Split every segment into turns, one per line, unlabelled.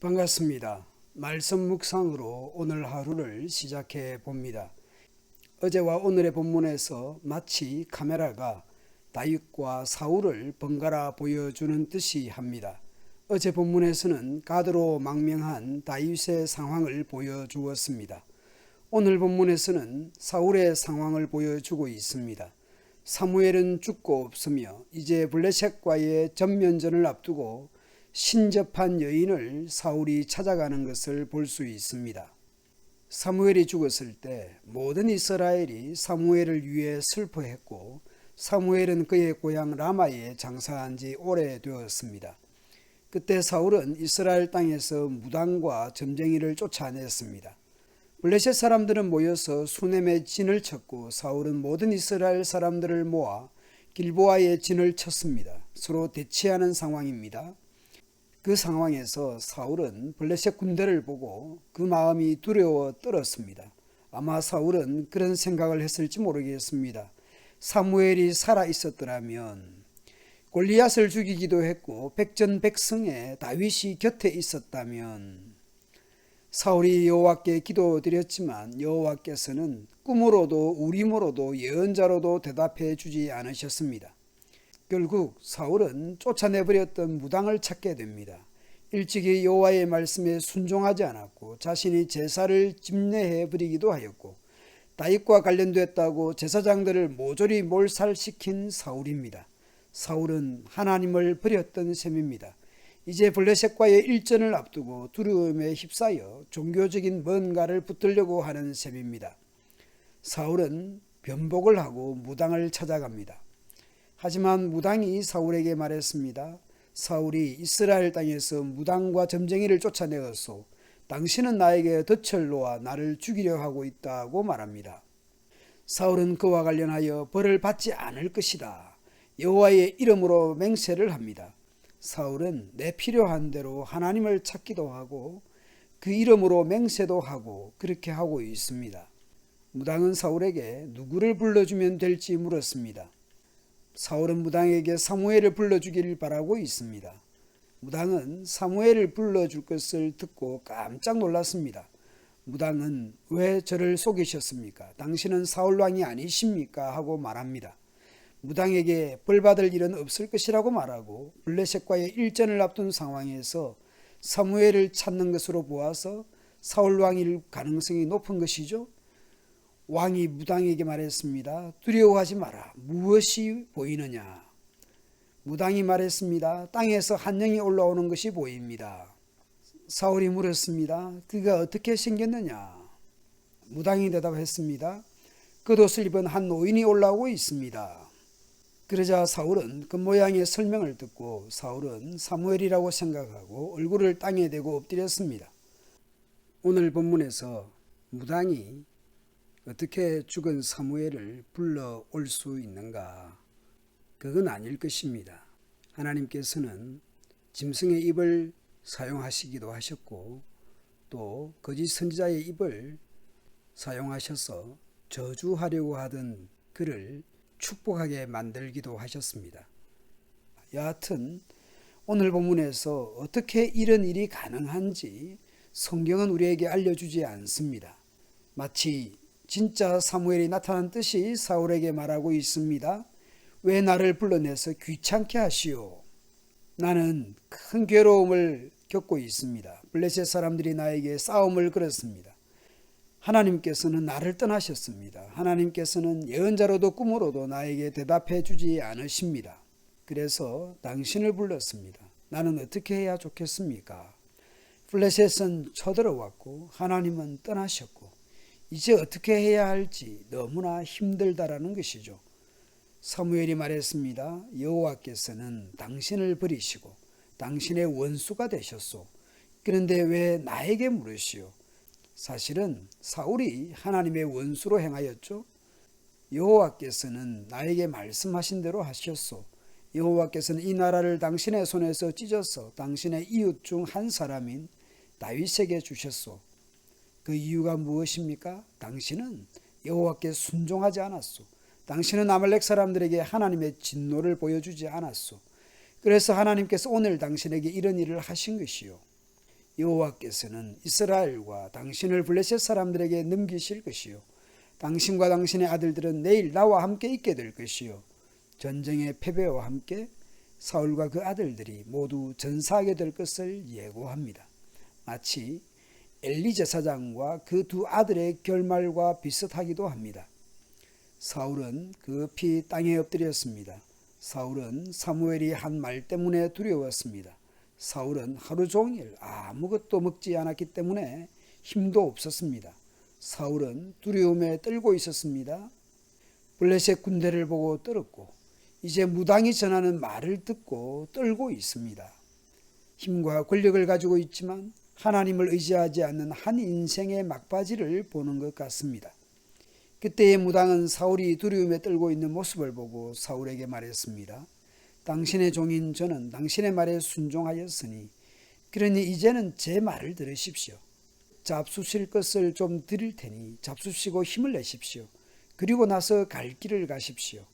반갑습니다. 말씀 묵상으로 오늘 하루를 시작해 봅니다. 어제와 오늘의 본문에서 마치 카메라가 다윗과 사울을 번갈아 보여주는 듯이 합니다. 어제 본문에서는 가드로 망명한 다윗의 상황을 보여주었습니다. 오늘 본문에서는 사울의 상황을 보여주고 있습니다. 사무엘은 죽고 없으며 이제 블레셋과의 전면전을 앞두고 신접한 여인을 사울이 찾아가는 것을 볼 수 있습니다. 사무엘이 죽었을 때 모든 이스라엘이 사무엘을 위해 슬퍼했고 사무엘은 그의 고향 라마에 장사한 지 오래되었습니다. 그때 사울은 이스라엘 땅에서 무당과 점쟁이를 쫓아냈습니다. 블레셋 사람들은 모여서 수넴의 진을 쳤고 사울은 모든 이스라엘 사람들을 모아 길보아의 진을 쳤습니다. 서로 대치하는 상황입니다. 그 상황에서 사울은 블레셋 군대를 보고 그 마음이 두려워 떨었습니다. 아마 사울은 그런 생각을 했을지 모르겠습니다. 사무엘이 살아 있었더라면 골리앗을 죽이기도 했고 백전백승에 다윗이 곁에 있었다면 사울이 여호와께 기도드렸지만 여호와께서는 꿈으로도 우림으로도 예언자로도 대답해 주지 않으셨습니다. 결국 사울은 쫓아내버렸던 무당을 찾게 됩니다. 일찍이 여호와의 말씀에 순종하지 않았고 자신이 제사를 집례해 버리기도 하였고 다윗과 관련됐다고 제사장들을 모조리 몰살시킨 사울입니다. 사울은 하나님을 버렸던 셈입니다. 이제 블레셋과의 일전을 앞두고 두려움에 휩싸여 종교적인 뭔가를 붙들려고 하는 셈입니다. 사울은 변복을 하고 무당을 찾아갑니다. 하지만 무당이 사울에게 말했습니다. 사울이 이스라엘 땅에서 무당과 점쟁이를 쫓아내었소. 당신은 나에게 덫을 놓아 나를 죽이려 하고 있다고 말합니다. 사울은 그와 관련하여 벌을 받지 않을 것이다. 여호와의 이름으로 맹세를 합니다. 사울은 내 필요한 대로 하나님을 찾기도 하고 그 이름으로 맹세도 하고 그렇게 하고 있습니다. 무당은 사울에게 누구를 불러주면 될지 물었습니다. 사울은 무당에게 사무엘을 불러주기를 바라고 있습니다. 무당은 사무엘을 불러줄 것을 듣고 깜짝 놀랐습니다. 무당은 왜 저를 속이셨습니까? 당신은 사울왕이 아니십니까? 하고 말합니다. 무당에게 벌받을 일은 없을 것이라고 말하고 블레셋과의 일전을 앞둔 상황에서 사무엘을 찾는 것으로 보아서 사울왕일 가능성이 높은 것이죠. 왕이 무당에게 말했습니다. 두려워하지 마라. 무엇이 보이느냐? 무당이 말했습니다. 땅에서 한 영이 올라오는 것이 보입니다. 사울이 물었습니다. 그가 어떻게 생겼느냐? 무당이 대답했습니다. 겉옷을 입은 한 노인이 올라오고 있습니다. 그러자 사울은 그 모양의 설명을 듣고 사울은 사무엘이라고 생각하고 얼굴을 땅에 대고 엎드렸습니다. 오늘 본문에서 무당이 어떻게 죽은 사무엘을 불러올 수 있는가? 그건 아닐 것입니다. 하나님께서는 짐승의 입을 사용하시기도 하셨고 또 거짓 선지자의 입을 사용하셔서 저주하려고 하던 그를 축복하게 만들기도 하셨습니다. 여하튼 오늘 본문에서 어떻게 이런 일이 가능한지 성경은 우리에게 알려주지 않습니다. 마치 진짜 사무엘이 나타난 뜻이 사울에게 말하고 있습니다. 왜 나를 불러내서 귀찮게 하시오? 나는 큰 괴로움을 겪고 있습니다. 블레셋 사람들이 나에게 싸움을 걸었습니다. 하나님께서는 나를 떠나셨습니다. 하나님께서는 예언자로도 꿈으로도 나에게 대답해 주지 않으십니다. 그래서 당신을 불렀습니다. 나는 어떻게 해야 좋겠습니까? 블레셋은 쳐들어왔고 하나님은 떠나셨고 이제 어떻게 해야 할지 너무나 힘들다라는 것이죠. 사무엘이 말했습니다. 여호와께서는 당신을 버리시고 당신의 원수가 되셨소. 그런데 왜 나에게 물으시오? 사실은 사울이 하나님의 원수로 행하였죠. 여호와께서는 나에게 말씀하신 대로 하셨소. 여호와께서는 이 나라를 당신의 손에서 찢어서 당신의 이웃 중 한 사람인 다윗에게 주셨소. 그 이유가 무엇입니까? 당신은 여호와께 순종하지 않았소. 당신은 아말렉 사람들에게 하나님의 진노를 보여주지 않았소. 그래서 하나님께서 오늘 당신에게 이런 일을 하신 것이요. 여호와께서는 이스라엘과 당신을 블레셋 사람들에게 넘기실 것이요 당신과 당신의 아들들은 내일 나와 함께 있게 될 것이요 전쟁의 패배와 함께 사울과 그 아들들이 모두 전사하게 될 것을 예고합니다. 마치 엘리 제사장과 그 두 아들의 결말과 비슷하기도 합니다. 사울은 급히 땅에 엎드렸습니다. 사울은 사무엘이 한 말 때문에 두려웠습니다. 사울은 하루 종일 아무것도 먹지 않았기 때문에 힘도 없었습니다. 사울은 두려움에 떨고 있었습니다. 블레셋 군대를 보고 떨었고 이제 무당이 전하는 말을 듣고 떨고 있습니다. 힘과 권력을 가지고 있지만 하나님을 의지하지 않는 한 인생의 막바지를 보는 것 같습니다. 그때의 무당은 사울이 두려움에 떨고 있는 모습을 보고 사울에게 말했습니다. 당신의 종인 저는 당신의 말에 순종하였으니 그러니 이제는 제 말을 들으십시오. 잡수실 것을 좀 드릴 테니 잡수시고 힘을 내십시오. 그리고 나서 갈 길을 가십시오.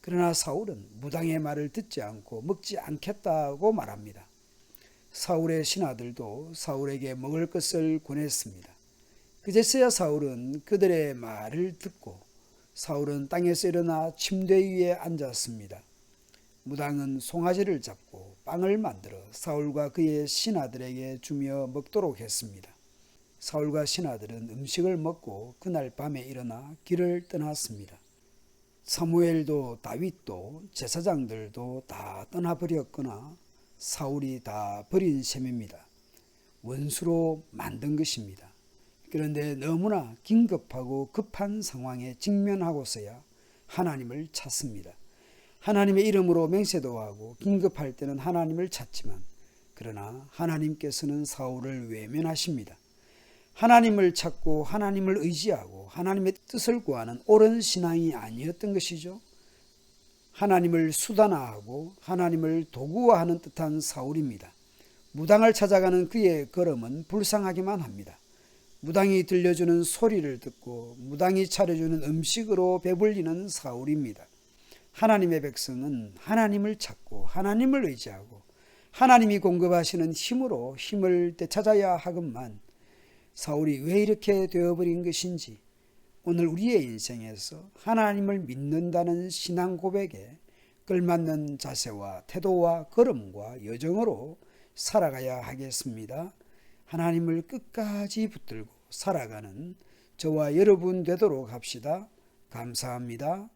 그러나 사울은 무당의 말을 듣지 않고 먹지 않겠다고 말합니다. 사울의 신하들도 사울에게 먹을 것을 권했습니다. 그제서야 사울은 그들의 말을 듣고 사울은 땅에서 일어나 침대 위에 앉았습니다. 무당은 송아지를 잡고 빵을 만들어 사울과 그의 신하들에게 주며 먹도록 했습니다. 사울과 신하들은 음식을 먹고 그날 밤에 일어나 길을 떠났습니다. 사무엘도 다윗도 제사장들도 다 떠나버렸거나 사울이 다 버린 셈입니다. 원수로 만든 것입니다. 그런데 너무나 긴급하고 급한 상황에 직면하고서야 하나님을 찾습니다. 하나님의 이름으로 맹세도 하고 긴급할 때는 하나님을 찾지만 그러나 하나님께서는 사울을 외면하십니다. 하나님을 찾고 하나님을 의지하고 하나님의 뜻을 구하는 옳은 신앙이 아니었던 것이죠. 하나님을 수단화하고 하나님을 도구화하는 듯한 사울입니다. 무당을 찾아가는 그의 걸음은 불쌍하기만 합니다. 무당이 들려주는 소리를 듣고 무당이 차려주는 음식으로 배불리는 사울입니다. 하나님의 백성은 하나님을 찾고 하나님을 의지하고 하나님이 공급하시는 힘으로 힘을 되찾아야 하건만 사울이 왜 이렇게 되어버린 것인지 오늘 우리의 인생에서 하나님을 믿는다는 신앙 고백에 걸맞는 자세와 태도와 걸음과 여정으로 살아가야 하겠습니다. 하나님을 끝까지 붙들고 살아가는 저와 여러분 되도록 합시다. 감사합니다.